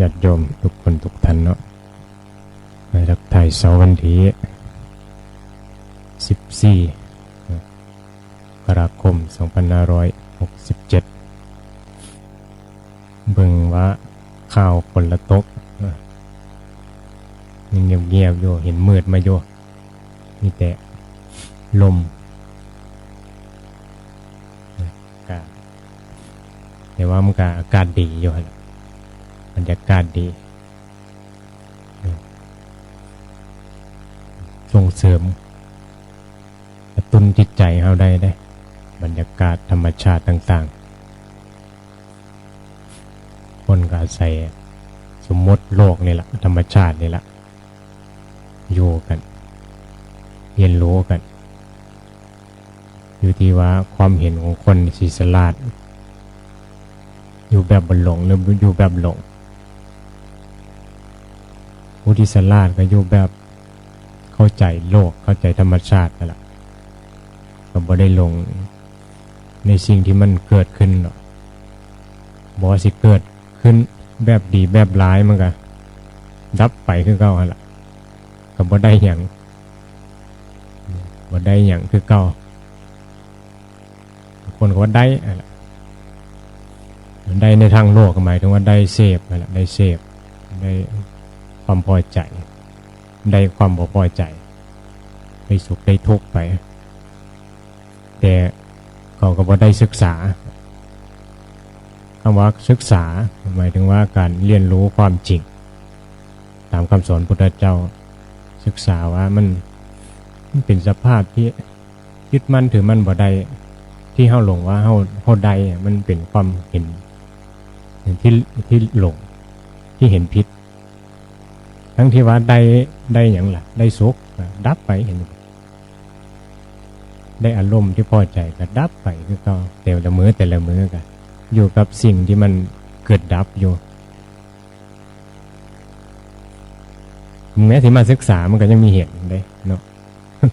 ญาติโยมทุกคนทุกท่านเนาะในรักไทยเสาร์วันที่ 14กราคม 2567 เบิ่งว่าข่าวคนละตกยังเงียบๆอยู่เห็นมืดมาอยู่มีแต่ลมกาแต่ว่ามันก็อากาศดีอยู่หั่นล่ะ บรรยากาศดี ส่งเสริมกระตุ้นจิตใจเขาได้ได้ บรรยากาศธรรมชาติต่าง ๆ คนก็อาศัยสมมติโลกนี่แหละธรรมชาตินี่แหละอยู่กันเรียนรู้กัน อยู่ที่ว่าความเห็นของคนสีสลาด อยู่แบบบนหลงหรืออยู่แบบหลง ผู้ที่สลาดก็อยู่แบบเข้าใจโลกเข้าใจธรรมชาตินั่นแหละก็บ่ได้ลงในสิ่งที่มันเกิดขึ้นหรอกบอกว่าสิเกิดขึ้นแบบดีแบบร้ายมันก็ดับไปคือเก่าหั่นล่ะก็บ่ได้หยังบ่ได้หยังคือเก่าคนก็ว่าได้อั่นล่ะได้ในทางโลกก็หมายถึงว่าได้เสพนั่นแหละได้เสพได้ ความพอใจ ได้ความบ่พอใจได้สุขได้ทุกข์ไป แต่เขาก็บ่ได้ศึกษาคำว่าศึกษาหมายถึงว่าการเรียนรู้ความจริง ตามคำสอนพุทธเจ้า ศึกษาว่ามันมันเป็นสภาพที่ยึดมั่นถือมั่นบ่ได้ที่เฮาหลงว่าเฮาเฮาได้มันเป็นความเห็นเห็นที่ที่หลงที่เห็นผิด ทั้งที่ว่าได้ได้อย่างละได้สุขดับไปเห็นได้อารมณ์ที่พอใจก็ดับไปคือก็แต่ละมือแต่ละมือก็อยู่กับสิ่งที่มันเกิดดับอยู่แม้ที่มาศึกษามันก็ยังมีเหตุได้เนาะ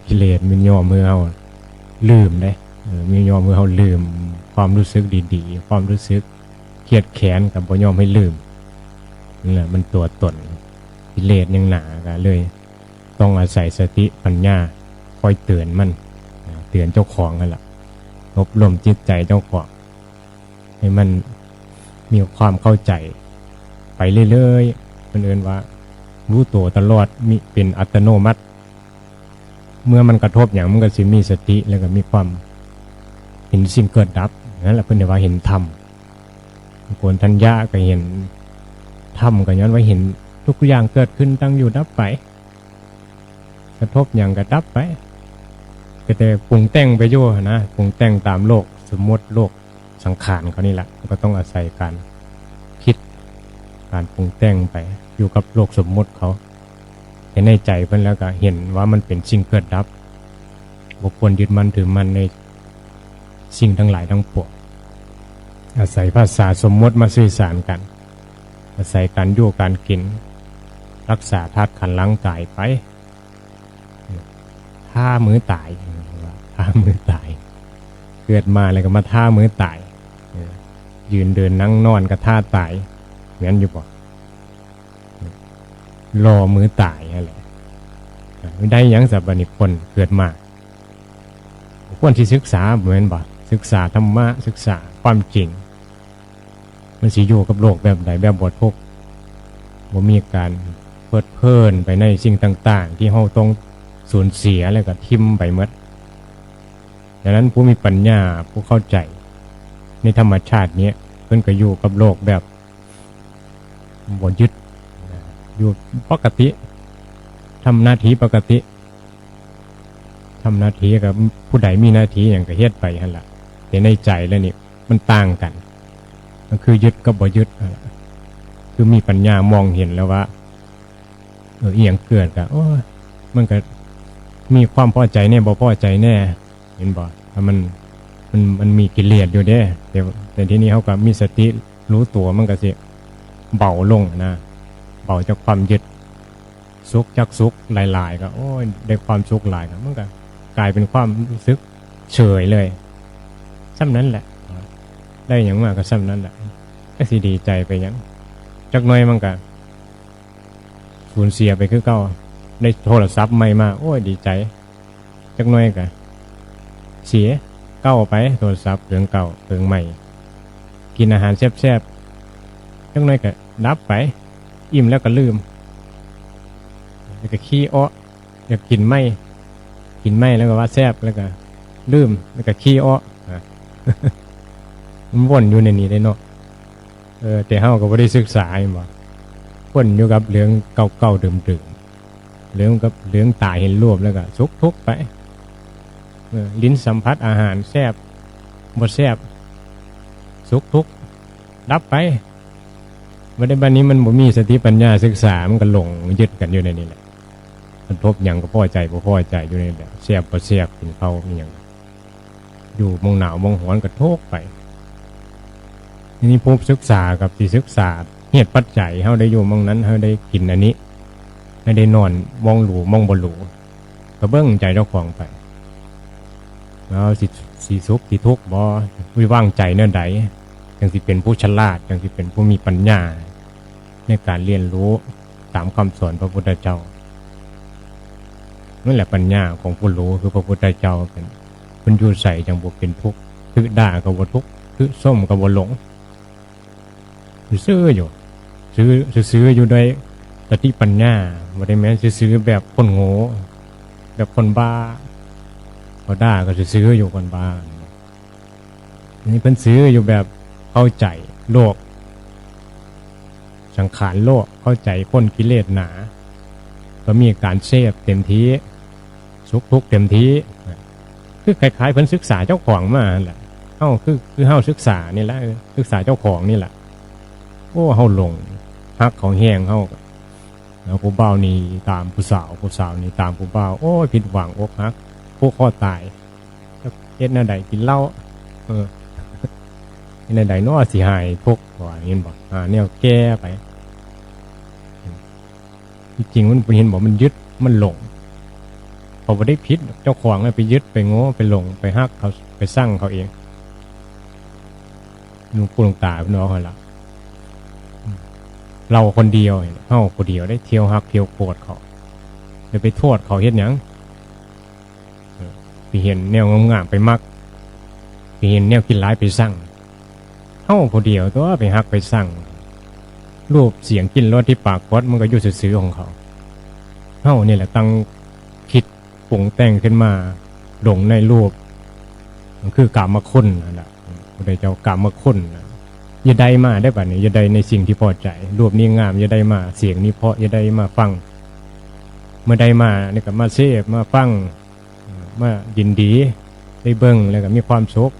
กิเลสมันย่อมือเอาลืมได้เออมีย่อมือเอาลืม ความรู้สึกดี ๆ ความรู้สึกเครียดแค้นกับบ่ยอมให้ลืมนี่แหละมันตัวตน กิเลสยังหนากันเลย ต้องอาศัยสติปัญญาคอยเตือนมันเตือนเจ้าของกันละอบรมจิตใจเจ้าของให้มันมีความเข้าใจ ไปเรื่อยๆมันเอินว่า รู้ตัวตลอดมีเป็นอัตโนมัติ เมื่อมันกระทบอย่างมันก็สิมีสติแล้วก็มีความเห็นสิ่งเกิดดับนั่นแหละเพื่อนเรียกว่าเห็นธรรมโกนทัญญาก็เห็นธรรมก็ย้อนว่าเห็น ทุกอย่างเกิดขึ้นตั้งอยู่ดับไป กระทบอย่างกระดับไป ก็แต่ปรุงแต่งไปโย่นะปรุงแต่งตามโลกสมมติโลกสังขารเขานี่แหละก็ต้องอาศัยการคิดการปรุงแต่งไป อยู่กับโลกสมมติเขาเห็นในใจเพิ่นแล้วก็เห็นว่ามันเป็นสิ่งเกิดดับบุคคลยึดมั่นถือมั่นในสิ่งทั้งหลายทั้งปวงอาศัยภาษาสมมติมาสื่อสารกัน อาศัยการอยู่การกิน รักษาธาตุขันธ์ร่างกายไปท่ามือตายท่ามือตาย เกิดมาแล้วก็มาท่ามือตาย ยืนเดินนั่งนอนก็ท่าตายเหมือนอยู่บ่รอมือตายอะไรไม่ได้ยังสับบันิคนเกิดมาควรที่ศึกษาเหมือนบ่ศึกษาธรรมะศึกษาความจริง มันสิอยู่กับโลกแบบใดแบบบททุกบ่มีการ ลิดเพลินไปในสิ่งต่าง ๆ ที่เฮาต้องสูญเสียแล้วก็ทิมไปหมดดังนั้นผู้มีปัญญาผู้เข้าใจ ในธรรมชาติเนี้ยเพิ่นก็อยู่กับโลกแบบบ่ยึดอยู่ปกติทำหน้าที่ปกติทำหน้าที่กับผู้ใดมีหน้าที่อย่างก็เฮ็ดไปหั่นล่ะแต่ในใจแล้วนี่มันต่างกัน มันคือยึดกับบ่ยึดคือมีปัญญามองเห็นแล้วว่า ออเอียงเกิดกับโอ้ยมันก็มีความพอใจแน่บ่พอใจแน่ เห็นบ่ถ้ามันมันมันมีกิเลสอยู่เด้แต่แต่ที่นี้เขาก็มีสติรู้ตัวมันก็สิเบาลงนะเบาจากความยึดสุขจากสุขหลาย ๆ ก็ โอ้ยได้ความสุขหลายก็มันก็กลายเป็นความรู้สึกเฉยเลยซ้ำนั้นแหละ ได้อย่างมากก็ซ้ำนั้นแหละก็สิดีใจไปยังจักน่อยมันก็ สูญเสียไปคือเก่าได้โทรศัพท์ใหม่มาโอ้ยดีใจจักหน่อยก็เสียเก้าไปโทรศัพท์เครื่องเก่าเครื่องใหม่ กินอาหารแซ่บๆจักหน่อยก็ดับไป อิ่มแล้วก็ลืมแล้วก็ขี้อ้ออยากกินไม่กินไม่แล้วก็ว่าแซ่บแล้วก็ลืมแล้วก็ขี้อ้ออะมันวนอยู่ในนี้ได้เนาะเออแต่เฮาก็บ่ได้ศึกษาเห็นบ่ วนอยู่กับเรื่องเก่าๆเดิมๆเรื่องกับเรื่องตายเห็นรูปแล้วก็สุกทุกไปลิ้นสัมผัสอาหารแซ่บบ่แซบสุกทุกดับไปวันในบันนี้มันบ่มีสติปัญญาศึกษามันก็หลงยึดกันอยู่ในนี้แหละมันทบหยังก็พอใจบ่พอใจอยู่ในแหละแซ่บบ่แซ่บกินข้าวอีหยังอยู่มองหนาวมองหอนก็โทกไปทีนี้ผู้ศึกษากับที่ศึกษา เหตุปัจจัยเฮาได้อยู่มองนั้นเฮาได้กินอันนี้ให้ได้นอนมองหลูมองบ่หลูก็เบิ่งใจเจ้าของไปแล้วสิสิสุขสิทุกบ่วิว่างใจเนื่อใดจังสิเป็นผู้ฉลาดจังสิเป็นผู้มีปัญญา ในการเรียนรู้ตามคำสอนพระพุทธเจ้านั่นแหละปัญญาของผู้รู้คือพระพุทธเจ้าเป็นเป็นอยู่ใส่จังบ่เป็นทุกข์คือด่าก็บ่ทุกข์คือส้มก็บ่หลงซื้ออยู่ ซื้อซื้ออยู่ด้วยสติปัญญาไม่ได้แม้นซื้อแบบคนโง่แบบคนบ้าเขาด่าก็ซื้ออยู่คนบ้านี่เพิ่นซื้ออยู่แบบเข้าใจโลก สังขารโลกเข้าใจคนกิเลสหนา ก็มีการเสพเต็มที่สุขทุกเต็มที่คือคล้ายๆเพิ่นศึกษาเจ้าของมาแหละเฮ้าคือคือเฮ้าศึกษานี่แหละศึกษาเจ้าของนี่แหละโอ้เฮาหลง ฮักของแห้งเฮาก็แล้วผู้เบ่านี่ตามผู้สาวผู้สาวนี่ตามผู้เบ่าโอ้ยผิดหวังอกฮักผู้ข้อตายเฮ็ดแนวใดกินเหล้าเออเฮ็ดแนใดนาะสิหายทุกข์ว่าอย่างนี้บ่อ่าแนวแก้ไปที่จริงมันเห็นบอกมันยึดมันหลงพอบ่ได้ผิดเจ้าของน่ะไปยึดไปโง่ไปหลงไปฮักเขาไปสร้างเขาเองหลวงปู่ลงตาพิ่นบอกว่าละ เราคนเดียวเฮาคนเดียวได้เที่ยวฮักเที่ยวโกรธเขาจะไปโทษเขาเฮ็ดหยังไปเห็นแนวงามๆไปมักไปเห็นแนวกินร้ายไปสั่งเฮาคนเดียวตัวไปฮักไปสั่งรูปเสียงกินรสที่ปากกดมันก็อยู่ซื่อของเขาเฮานี่แหละตั้งคิดปรุงแต่งขึ้นมาหลงในรูป มันคือกามคุณนั่นแหละพระเจ้ากามคุณนะ อย่าได้มาได้ป่ะเนี่ยอย่าได้ในสิ่งที่พอใจรูปนี้งามอย่าได้มาเสียงนี้เพราะอย่าได้มาฟังเมื่อได้มาเนี่ยก็มาเสพมาฟังมายินดีได้เบิ้งแล้วก็มีความสุข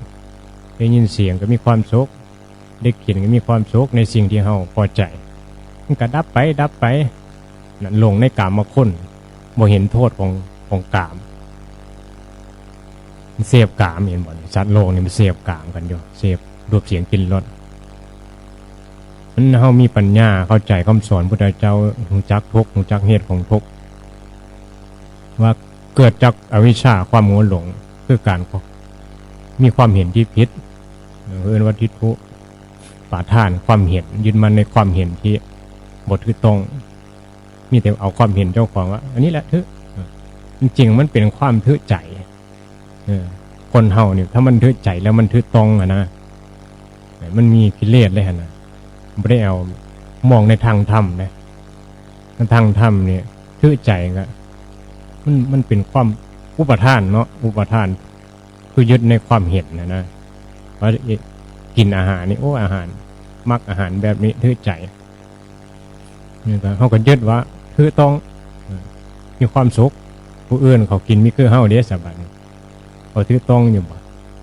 ได้ยินเสียงก็มีความสุขได้กลิ่นก็มีความสุขในสิ่งที่เฮาพอใจมันก็ดับไปดับไปนั่นลงในกามมาค้นบ่เห็นโทษของของกามมันเสพกามเห็นบ่สัตว์โลกนี่มันเสพกามกันอยู่เสพรูปเสียงกลินรส มันเฮามีปัญญาเข้าใจคำสอนพุทธเจ้าหูจักทุกหูจักเหตุของทุกว่าเกิดจากอวิชชาความโง่หลงคือการมีความเห็นที่ผิดเอ่นว่าทิฏฐุป่าท่านความเห็นยึดมันในความเห็นที่บทคือตรง มีแต่เอาความเห็นเจ้าของว่า อันนี้แหละทึจริงๆมันเป็นความทึใจเออคนเฮาเนี่ยถ้ามันทึใจแล้วมันทึตรงอะนะมันมีกิเลสเลยนะ ไม่ได้เอามองในทางธรรมนะทางธรรมเนี่ยทื่อใจก็มันมันเป็นความอุปทานเนาะอุปทาน คือยึดในความเห็นนะนะว่ากินอาหารนี่โอ้อาหาร มักอาหารแบบนี้ทื่อใจนี่ก็เขาก็ยึดว่าคือต้องมีความสุขผู้อื่นเขากินมีคือเฮาเด้สบายเขาถือต้องอยู่บ่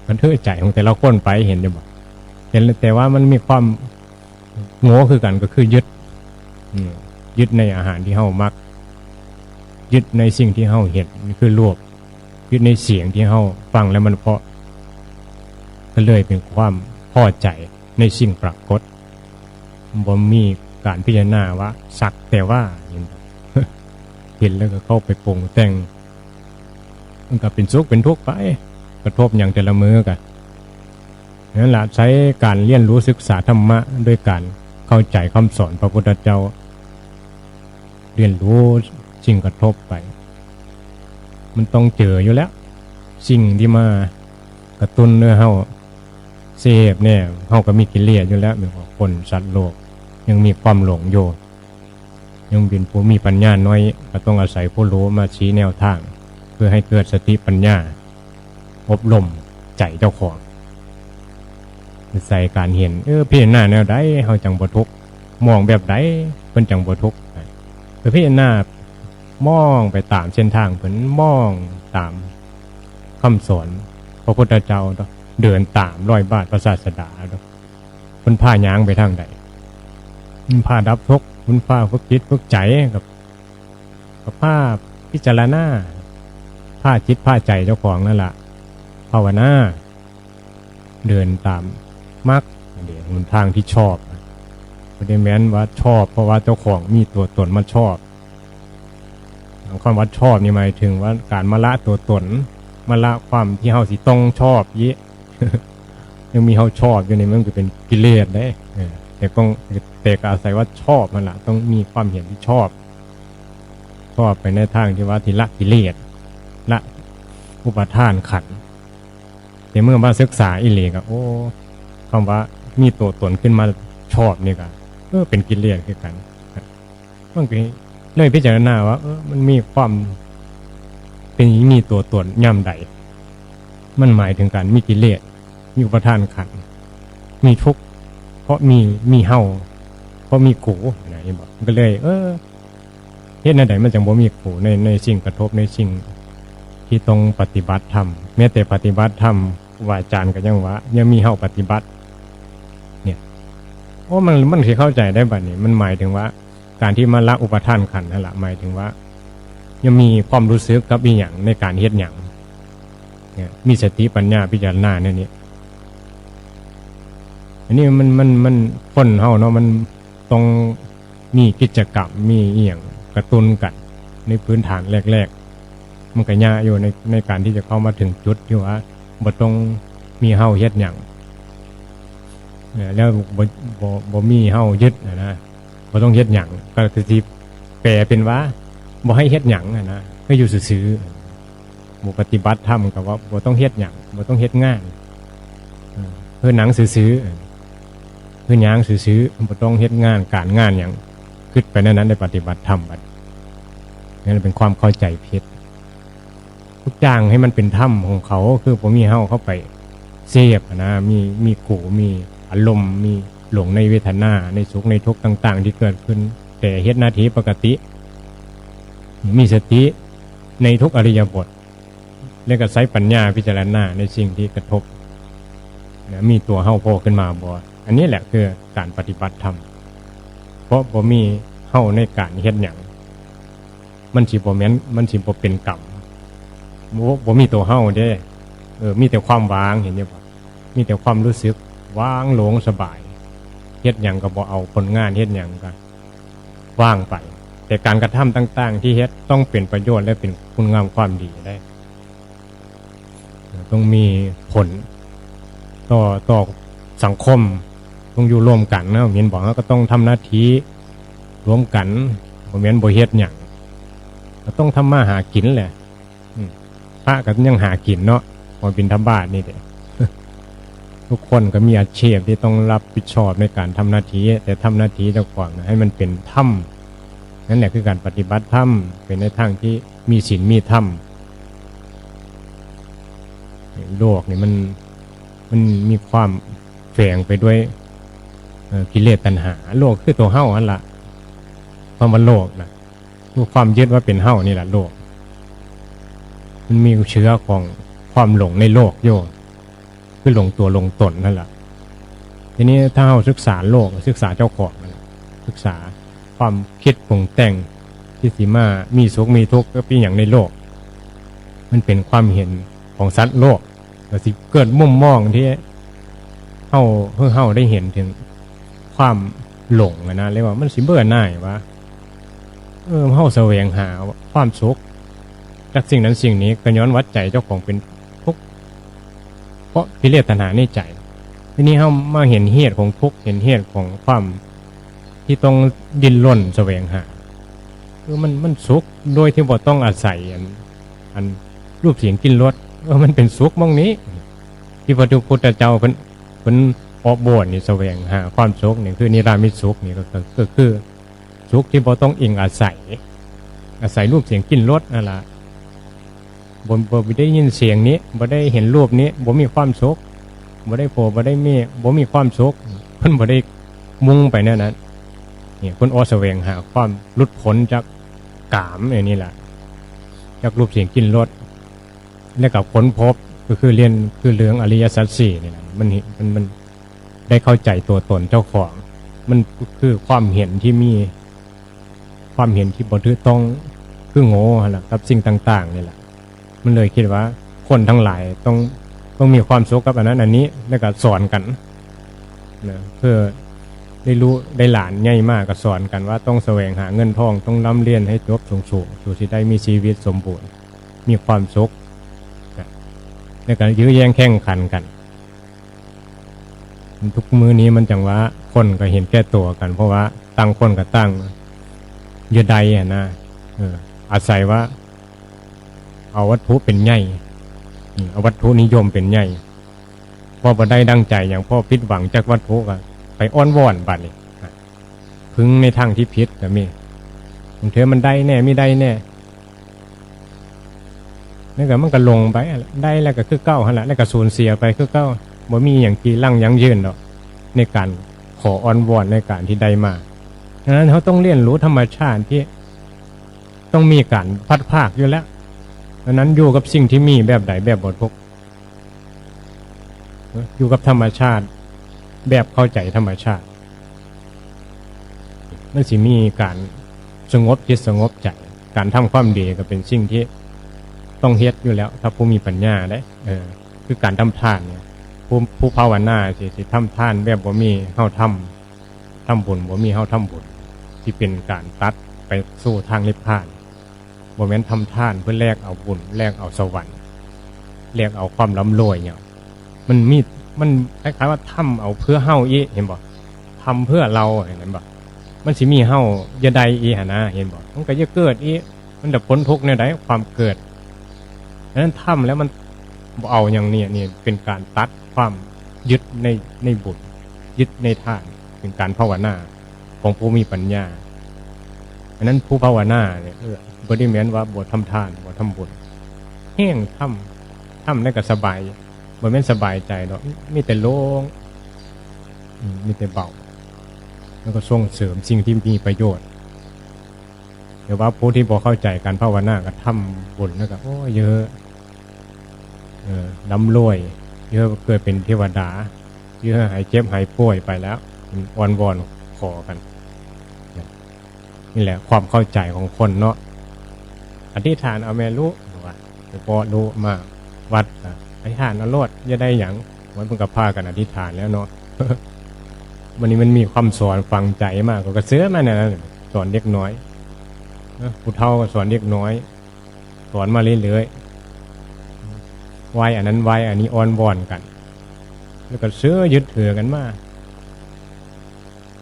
มันทื่อใจของแต่ละคนไปเห็นอยู่บ่เห็นแต่ว่ามันมีความ โง่คือกันก็คือยึดยึดในอาหารที่เฮามัก ยึดในสิ่งที่เฮาเห็นนี่คือรวบยึดในเสียงที่เฮาฟังแล้วมันเพาะ ก็เลยเป็นความพอใจในสิ่งปรากฏบ่มีการพิจารณาว่า สักแต่ว่าเห็นบ่เห็นแล้วก็เข้าไปปรุงแต่งมันก็เป็นสุขเป็นทุกข์ไป กระทบอย่างแต่ละมือกันนั่นแหละใช้การเรียนรู้ศึกษาธรรมะด้วยการ เข้าใจคำสอนพระพุทธเจ้า เรียนรู้สิ่งกระทบไป มันต้องเจออยู่แล้ว สิ่งที่มากระตุ้นเนื้อเฮาเสพเนี่ยเฮาก็มีกิเลสอยู่แล้วเหมือนคนสัตว์โลก ยังมีความหลงอยู่ยังเป็นผู้มีปัญญาน้อย ก็ต้องอาศัยผู้รู้มาชี้แนวทาง เพื่อให้เกิดสติปัญญาอบรมใจเจ้าของ ใส่การเห็น เออพี่หน้าแนวใดเฮาจังบ่ทุกมองแบบใดเพิ่นจังบ่ทุกเออพี่หน้ามองไปตามเส้นทางเพิ่นมองตามคำสอนพระพุทธเจ้าเดินตามรอยบาทพระศาสดาเนาะเพิ่นพายางไปทางใดเพิ่นพาดับทุกข์เพิ่นพาฝึกจิตฝึกใจกับกับพาพิจารณาพาจิตพาใจเจ้าของนั่นแหละภาวนาเดินตาม มักเดี๋ยวหนทางที่ชอบไม่ได้แม้นว่าชอบ เพราะว่าเจ้าของมีตัวตนมาชอบคำว่าชอบนี่หมายถึงว่าการมาละตัวตนมาละความที่เฮาสิต้องชอบเยะยังมีเฮาชอบอยู่ในมันก็เป็นกิเลสได้เอแต่ต้องแต่ก็อาศัยว่าชอบมันละต้องมีความเห็นที่ชอบ ชอบไปในทางที่ว่าที่ละกิเลสละอุปทานขันแต่เมื่อมาศึกษาอิเลก็โอ้ คำว่ามีตัวตนขึ้นมาชอบนี่ก็เออเป็นกิเลสคือกันมันก็เลยพิจารณาว่าเออมันมีความเป็นอย่างนี้มีตัวตนย่ำใด มันหมายถึงการมีกิเลสมีอุปทานขันมีทุกข์เพราะมีมีเฮาเพราะมีกูนะที่บอกก็เลย เออเฮ็ดในใดมันจังบ่มีกูในในสิ่งกระทบในสิ่งที่ต้องปฏิบัติธรรมแม้แต่ปฏิบัติธรรมครูบาจารย์ก็ยังว่ายังมีเฮาปฏิบัติ โอ้มันมันคือเข้าใจได้บัดนี้ มันหมายถึงว่า การที่มาละอุปทานขันนั่นแหละหมายถึงว่า ยังมีความรู้สึกกับอีหยังในการเฮ็ดหยังเนี่ยมีสติปัญญาพิจารณาเนี่ยนี่อันนี้มันมันมันคนเฮาเนาะมันต้องมีกิจกรรมมีอีหยังกระตุ้นกัน ในพื้นฐานแรก ๆ มันก็ยากอยู่ในในการที่จะเข้ามาถึงจุดที่ว่าบ่ต้องมีเฮาเฮ็ดหยัง แล้วบ่บ่บ่มีเฮายึดนะนะบ่ต้องเฮ็ดหยังก็คือสิแปลเป็นว่าบ่ให้เฮ็ดหยังอะนะให้อยู่ซื่อๆบ่ปฏิบัติธรรมก็ว่าบ่ต้องเฮ็ดหยังบ่ต้องเฮ็ดงานเพื่อหนังซื่อๆเพื่อหยังซื่อๆบ่ต้องเฮ็ดงานการงานหยังคิดไปในนั้นได้ปฏิบัติธรรมบัดนั่นเป็นความเข้าใจผิดทุกอย่างให้มันเป็นถ้ำของเขาคือผมมีเฮาเข้าไปเสพอะนะมีมีกูมี อารมณ์มีหลงในเวทนาในสุขในทุกข์ต่าง ๆ ที่เกิดขึ้น แต่เฮ็ดหน้าที่ปกติ มีสติในทุกอริยบท และก็ใช้ปัญญาพิจารณาในสิ่งที่กระทบนะมีตัวเฮ้าโผล่ขึ้นมาบ่อันนี้แหละคือการปฏิบัติธรรมเพราะผมมีเฮ้าในการเฮ็ดหยังมันสิบ่แม่นมันสิบ่เป็นกรรมบ่บ่มีตัวเฮ้าเด้เออมีแต่ความวางเห็นยังบ่มีแต่ความรู้สึก ว่างโหลงสบายเฮ็ดหยังก็บ่เอาผลงานเฮ็ดหยังก็ว่างไป แต่การกระทำต่าง ๆ ที่เฮ็ดต้องเป็นประโยชน์และเป็นคุณงามความดีได้ ต้องมีผล ต่อต่อสังคมต้องอยู่ร่วมกันนะเห็นบอกว่าก็ต้องทำหน้าที่ร่วมกันบ่แม่นบ่เฮ็ดหยังก็ต้องทำมาหากินแหละพระก็ยังหากินเนาะพอบินทบาทนี่เด็ ทุกคนก็มีอาชีพที่ต้องรับผิดชอบในการทำหน้าที่แต่ทำหน้าที่เจ้าของนให้มันเป็นถ้ำนั่นแหละคือการปฏิบัติถ้ำเป็นในทางที่มีศีลมีธรรมโลกนี่มันมันมีความแฝงไปด้วยกิเลสตัณหา โลกคือตัวเฮ้าอันละความว่าโลกนะคือความยึดว่าเป็นเฮ้านี่แหละโลก มันมีเชื้อของความหลงในโลกโย คือหลงตัวหลงตนนั่นแหละทีนี้ถ้าเราศึกษาโลกศึกษาเจ้าของนั่นแหละศึกษาความคิดปรุงแต่งที่สีมามีสุขมีทุกข์ก็เป็นอย่างในโลก มันเป็นความเห็นของสัตว์โลกก็สิเกิดมุมมองที่เฮาเพื่อเฮาได้เห็นถึงความหลงนะเรียกว่ามันสิเบื่อหน่ายวะเออเฮาแสวงหาความสุขจากสิ่งนั้นสิ่งนี้ก็ย้อนวัดใจเจ้าของเป็น เพราะกิเลสตัณหาในใจทีนี้เขามาเห็นเหตุของทุกข์เห็นเหตุของความที่ต้องดิ้นรนแสวงหาคือมันมันสุขโดยที่บ่ต้องอาศัยอันอันรูปเสียงกินรสเออมันเป็นสุขมองนี้ ที่พระพุทธเจ้าเพิ่นเพิ่นออกบวชนี่แสวงหาความสุขนี่คือนิรามิสุขนี่ก็ก็ก็คือสุขที่บ่ต้องอิงอาศัย อาศัยรูปเสียงกินรสนั่นล่ะ บ่บ่ได้ยินเสียงนี้บ่ได้เห็นรูปนี้บ่มีความสุขบ่ได้โผล่บ่ได้มีบ่มีความสุขเพิ่นบ่ได้มุ่งไปแนวนั้นนี่เพิ่นออกแสวงหาความหลุดพ้นจากกามอันนี้แหละจากรูปเสียงกินรสและกับค้นพบก็คือเรียนคือเรื่องอริยสัจสี่นี่นะมันมันมันได้เข้าใจตัวตนเจ้าของ มันคือความเห็นที่มี ความเห็นที่บถือต้องคือโง่หั่นล่ะกับสิ่งต่าง ๆนี่แหละ มันเลยคิดว่า คนทั้งหลายต้องต้องมีความสุขกับอันนั้นอันนี้แล้วก็สอนกันนะเพื่อได้รู้ได้หลานใหญ่มากก็สอนกันว่าต้องแสวงหาเงินทองต้องร่ำเรียนให้จบสูงๆสู่ที่ได้มีชีวิตสมบูรณ์ มีความสุขนะในการยื้อแย่งแข่งขันกัน ทุกมือนี้มันจังว่าคนก็เห็นแก่ตัวกัน เพราะว่าตั้งคนก็ตั้งเยอะใดอะนะเอออาศัยว่า เอาวัตถุเป็นใหญ่เอาวัตถุนิยมเป็นใหญ่พอบ่ได้ดังใจอย่างพ่อพิดหวังจากวัตถุก็ไปอ้อนวอนบัดนี้อะพึงในทางที่พิษก็มีบางเทอมันได้แน่ไม่ได้แน่แล้วก็มันก็ลงไป ได้แล้วก็คือเก้าหั่นละแล้วก็สูญเสียไปคือเก้าบ่มีอย่างที่ลั่งยังยืนดอกในการขออ้อนวอนในการที่ได้มาดังนั้นเขาต้องเรียนรู้ธรรมชาติที่ต้องมีการพัดภาคอยู่แล้ว ดังนั้นอยู่กับสิ่งที่มีแบบใดแบบบทพกอยู่กับธรรมชาติ แบบเข้าใจธรรมชาติ มันสิมีการสงบจิตสงบใจการทำความดีก็เป็นสิ่งที่ต้องเฮ็ดอยู่แล้ว ถ้าผู้มีปัญญาได้เออ คือการทำทานเนี่ยผู้ผู้ภาวนาสิสิทำทานแบบบ่มีเฮาทำทำบุญบ่มีเฮาทำบุญที่เป็นการตัดไปสู่ทางนิพพาน บ่แม่นทำท่านเพื่อแลกเอาบุญแลกเอาสวรรค์แลกเอาความร่ำรวยเนี่ยมันมีมันคล้ายๆว่าทำเอาเพื่อเฮาอีเห็นบ่ทำเพื่อเราเห็นบ่มันสิมีเฮาอย่าใดอีหนนะเห็นบ่มันก็จะเกิดอีมันจะพ้นทุกข์ในใดความเกิดดังนั้นทำแล้วมันเอาอย่างนี้นี่เป็นการตัดความยึดในในบุญยึดในทานเป็นการภาวนาของผู้มีปัญญาอันนั้นผู้ภาวนาเนี่ย เออบริเมนว่าบททำทานบททำบุญแห้งทำทำได้ก็สบายบ่แม่นสบายใจหรอกมีแต่โล่งมีแต่เบาแล้วก็ส่งเสริมสิ่งที่มีประโยชน์เดี๋ยวว่าผู้ที่บ่เข้าใจการภาวนาก็ทำบุญแล้วก็โอ้เยอะเออน้ำรวย เยอะเกิดเป็นเทวดา เยอะหายเจ็บหายป่วยไปแล้วมันวอนวอนขอกันนี่แหละความเข้าใจของคนเนาะ อธิษฐานเอาแม่รู้ว่าพอรู้มาวัดอธิษฐานเอาโลดจะได้อย่างวันเพิ่งกับพากันอธิษฐานแล้วเนาะวันนี้มันมีความสอนฟังใจมากกว่ากระเสื้อมาเนี่ยนะสอนเด็กน้อยออผู้เฒ่าก็สอนเด็กน้อย สอนมาเรื่อยๆวัยอันนั้นวัยอันนี้อ้อนวอนกัน แล้วก็เสื้อยึดถือกันมา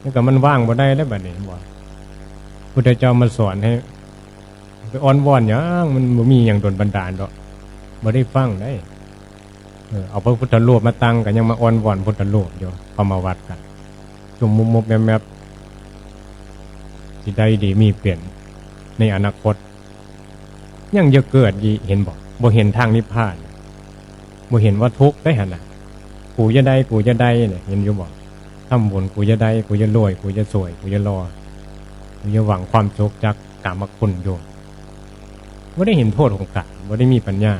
แล้วก็มันว่างบ่ได้แล้วบัดนี้บ่พุทธเจ้ามาสอนให้ ไปอ้อนวอนหยังมันบ่มีอย่างโดนบันดาลดอกบ่ได้ฟังได้เอาพระพุทธรูปมาตั้งกันยังมาอ้อนวอนพุทธรูปอยู่เอมาวัดกันจุ่มมุมมุมแมบแมบที่ได้ดีมีเปลี่ยนในอนาคต ยังจะเกิดอีเห็นบอกบ่เห็นทางนิพพานบ่เห็นว่าทุกข์ได้หันน่ะกูจะได้กูจะได้เนี่ยเห็นอยู่บอกทำบุญกูจะได้กูจะรวยกูจะสวยกูจะรอกูจะหวังความสุขจากกามคุณโยม ไม่ได้เห็นโทษของกามไม่ได้มีปัญญา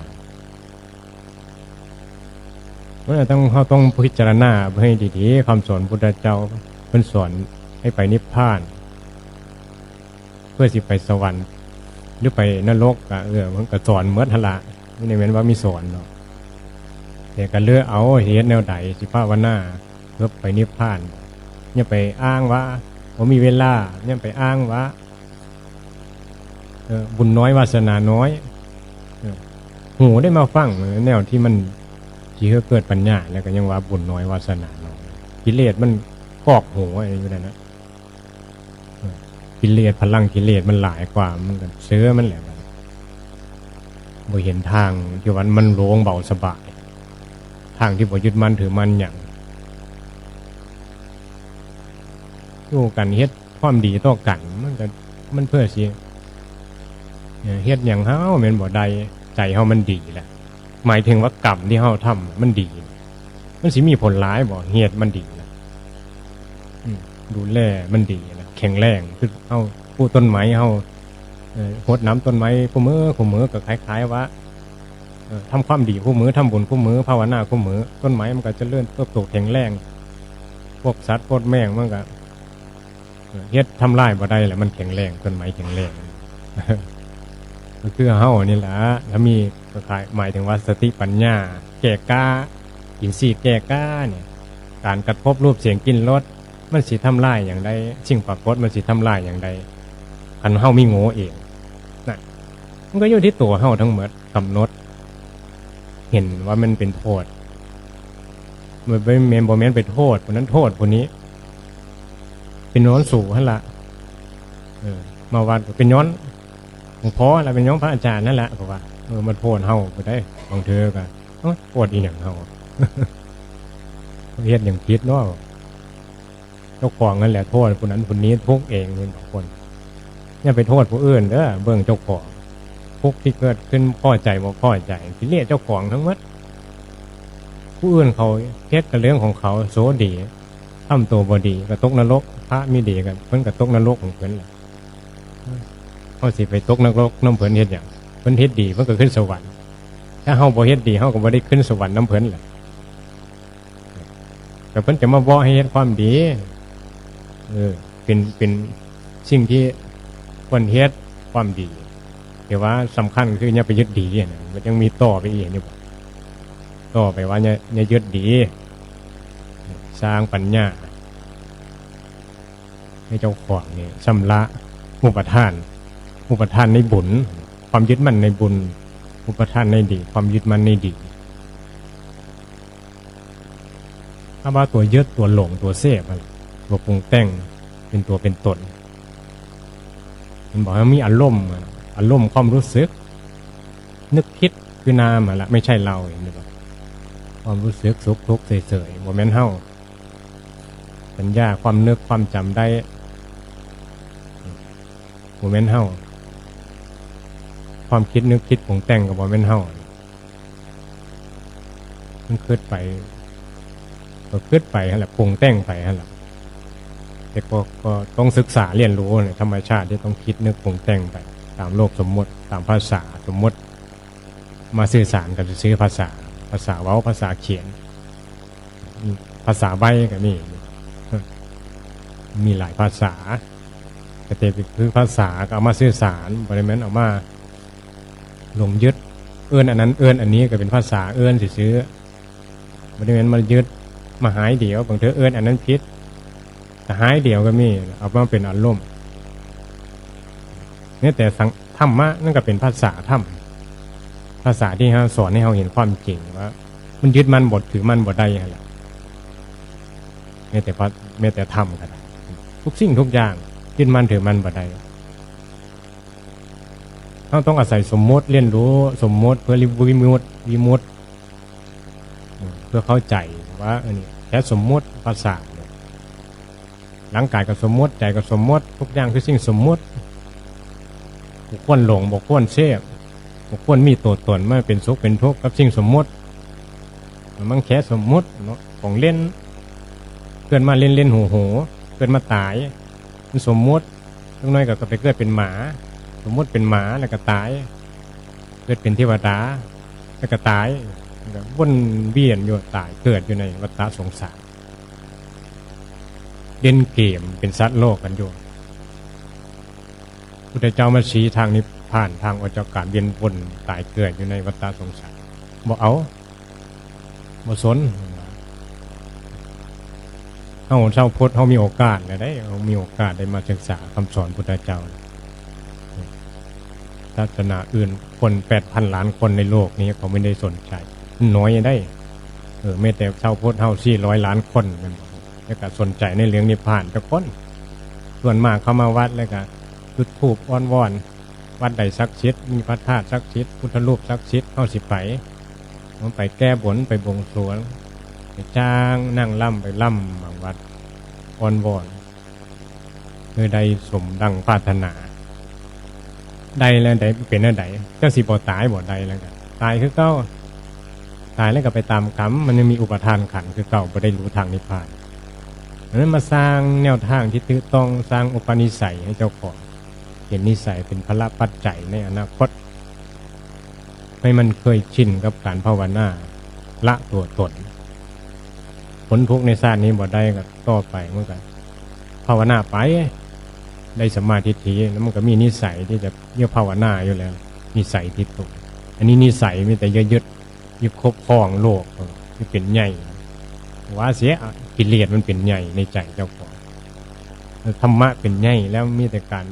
เพราะฉะนั้นต้องเขาต้องพิจารณาเพื่อให้ดีๆคำสอนพุทธเจ้าเพิ่นสอนให้ไปนิพพาน เพื่อสิไปสวรรค์ หรือไปนรกอะเออมันก็สอนเมื่อทละไม่ได้เว้นว่ามีสอนเนาะแต่ก็เลือกเอาเหตุแนวใดสิภาวนาเพื่อไปนิพพานอย่าไปอ้างว่าผมมีเวลาอย่าไปอ้างว่า บุญน้อยวาสนาน้อยหูได้มาฟังแนวที่มันที่เกิดปัญญาแล้วก็ยังว่าบุญน้อยวาสนาน้อยกิเลสมันกอกหูไว้อยู่นั่นนะกิเลสพลังกิเลสมันหลายกว่ามันเชื้อมันแหละบ่เห็นทางที่วันมันโล่งเบาสบาย ทางที่บ่ยึดมั่นถือมั่นอย่างอยู่กันเฮ็ดความดีต่อกันมันก็มันเพื่อสิ เฮ็ดอย่างเฮาม่นบ่ได้ใจเฮามันดีแหละหมายถึงว่ากรรมที่เฮาทำมันดี มันสิมีผลร้ายบ่เหตุมันดีนะดูแลมันดีนะแข็งแรงคือเฮาผู้ต้นไม้เฮาเอ่อรดน้ำต้นไม้ผู้มือผู้มือก็คล้ายๆว่าเอ่อทำความดีผู้มือทำบุญผู้มือภาวนาผู้มือต้นไม้มันก็เจะเลื่อนเติบโตแข็งแรง พวกสัตว์พวกแมงมันก็เอ่อเฮ็ดทำลายบ่ได้แหละมันแข็งแรงต้นไม้แข็งแรง ก็คือเฮานี่แหละถ้ามีก็คล้ายหมายถึงว่าสติปัญญา แก่กล้าอินทรีย์แก่กล้าเนี่ยการกระทบรูปเสียงกินรสมันสิทำลายอย่างใดสิ่งปรากฏมันสิทำลายอย่างใดคันเฮามีโง่เองนั่นมันก็อยู่ที่ตัวเฮาทั้งหมดกำหนด เห็นว่ามันเป็นโทษมันเป็นเมนบอแมนเป็นโทษคนนั้นโทษคนนี้ เป็นย้อนสู่หั่นละเออมาวัดก็เป็นย้อน หลวงพ่อแล้วเป็นย้อนพระอาจารย์นั่นแหละเพราะว่าเออมันโทษเฮาไปได้บางเธอก็เอ้าโทษอีหยังเฮาเฮ็ดอย่างคิดเนาะเจ้าของนั่นแหละโทษคนนั้นคนนี้ทุกเองเป็นบางคนอย่าไปโทษผู้อื่นเด้อเบิ่งเจ้าของทุกที่เกิดขึ้นพ่อใจบ่พ่อใจสิเรียกเจ้าของทั้งหมดผู้อื่นเขาเฮ็ดกับเรื่องของเขาโสดีทำตัวบ่ดีก็ตกนรก พระมีดีกันเพิ่นก็ตกนรกของเพิ่นแหละ เขาสิไปตกนรกน้ำเพลินเฮ็ดหยังเพลินเฮ็ดดีเพิ่นก็ขึ้นสวรรค์ถ้าเฮาบ่เฮ็ดดีเฮาก็บ่ได้ขึ้นสวรรค์น้ำเพลินแหละแต่เพิ่นจะมาบอกให้เฮ็ดความดีเออเป็นเป็นสิ่งที่ควรเฮ็ดความดีแต่ว่าสำคัญคืออย่าไปยึดดีนะมันยังมีต่อไปอีกนี่บ่ต่อไปว่าอย่าอย่ายึดดี สร้างปัญญาให้เจ้าของนี่ชำระอุปทาน อุปทานในบุญ ความยึดมั่นในบุญ อุปทานในดี ความยึดมั่นในดีถ้าว่าตัวยึดตัวหลงตัวเสพตัวปรุงแต่งเป็นตัวเป็นตนมันบอกว่ามีอารมณ์อารมณ์ความรู้สึก นึกคิดคือนามอะละไม่ใช่เราเองนะครับความรู้สึกสุขทุกข์เฉยๆโมเมนต์เฮาสัญญาความนึกความจำได้โมเมนต์เฮา ความคิดนึกคิดปรุงแต่งกับโมเมนต์เฮามันคิดไป ก็ขึ้นไปฮะแหละปรุงแต่งไปฮะแหละแต่ก็ก็ต้องศึกษาเรียนรู้ในธรรมชาติที่ต้องคิดนึกปรุงแต่งไป ตามโลกสมมติตามภาษาสมมติ มาสื่อสารกันซื้อภาษา ภาษาเว้าภาษาเขียน ภาษาใบก็มีมีหลายภาษาแต่เต็คือภาษาก็เอามาสื่อสารบริเวณเอามา ลงยึด เอื้อนอันนั้นเอื้อนอันนี้ก็เป็นภาษาเอื้อนสิซื้อบริเวณมันยึดมาหายเดียวบางเธอเอิญอันนั้นพิษแต่หายเดียวก็มีเอามาเป็นอารมณ์เนี่ยแต่สังธรรมะนั่นก็เป็นภาษาธรรมภาษาที่เขาสอนให้เราเห็นความจริงว่า มันยึดมันบทถือมันบทได้ยังไงล่แม้แต่พระแม้แต่ธรรมก็ได้ทุกสิ่งทุกอย่างยึดมันถือมันบทได้ เราต้องอาศัยสมมติเรียนรู้สมมติเพื่อวิมุตติวิมุตติเพื่อเข้าใจว่าเออนี่แค่สมมติภาษาเนี่ยร่างกายกับสมมติใจกับสมมติ ทุกอย่างคือสิ่งสมมติบุคคลหลงบุคคลเชื่อบุคคลมีตัวตนไม่เป็นสุขเป็นทุกข์กับสิ่งสมมติมันแค่สมมติเนาะของเล่นเกิดมาเล่นเล่นหูหูเกิดมาตายมันสมมติเล็กน้อยก็ไปเกิดเป็นหมา มมติเป็นหมาแล้วก็ตาย เกิดเป็นเทวดาแล้วก็ตายวนเวียนอยู่ตายเกิดอยู่ในวัฏสงสาร เล่นเกมเป็นสัตว์โลกกันอยู่พุทธเจ้ามาชี้ทางนี้ผ่านทางออกจาการเวียนวนตายเกิดอยู่ในวัฏสงสารบอกเอาบ่สนเฮาเช่าพุทธเฮามีโอกาสเลยได้เฮามีโอกาสได้มาศึกษาคำสอนพุทธเจ้า ศาสนาอื่น คนแปดพันล้านคนในโลกนี้เขาไม่ได้สนใจ น้อยได้ เออไม่แต่ช่าพุทธเท่าสี่ร้อยล้านคนแมันแล้วก็สนใจในเรื่องนิพพานจะคน ส่วนมากเข้ามาวัดแล้วก็จุดธูปอ้อนวอนวัดใดศักดิ์สิทธิ์มีพระธาตุศักดิ์สิทธิ์พุทธรูปศักดิ์สิทธิ์เข้าสิไปมันไปแก้บนไปบวงสรวงไปจ้างนั่งล่ำไปล่ำบางวัดอ้อนวอนเมื่อใดสมดังปรารถนา ใดแล้วใดเป็นอะไรเจ้าสิบ่ตายบ่ใดแล้วกันตายคือเก้าตายแล้วก็ไปตามกรรมมันยังมีอุปทานขันคือเก่าบ่ได้รู้ทางนิพพานดังนั้นมาสร้างแนวทางที่ถูกต้องสร้างอุปนิสัยให้เจ้าของ เห็นนิสัยเป็นพละปัจจัยในอนาคต ให้มันเคยชินกับการภาวนาละตัวตนผลทุกในชาตินี้บ่ได้ก็ต่อไปเมื่อกันภาวนาไป ได้สมมาธิทีแล้วมันก็มีนิสัยที่จะเรียภาวนาอยู่แล้ว นิสัยที่ตกอันนี้นิสัยมีแต่ยึดยึดครบครองโลกที่เป็นใหญ่ว่าเสียกิเลสมันเป็นใหญ่ในใจเจ้าของธรรมะเป็นใหญ่แล้วมีแต่การ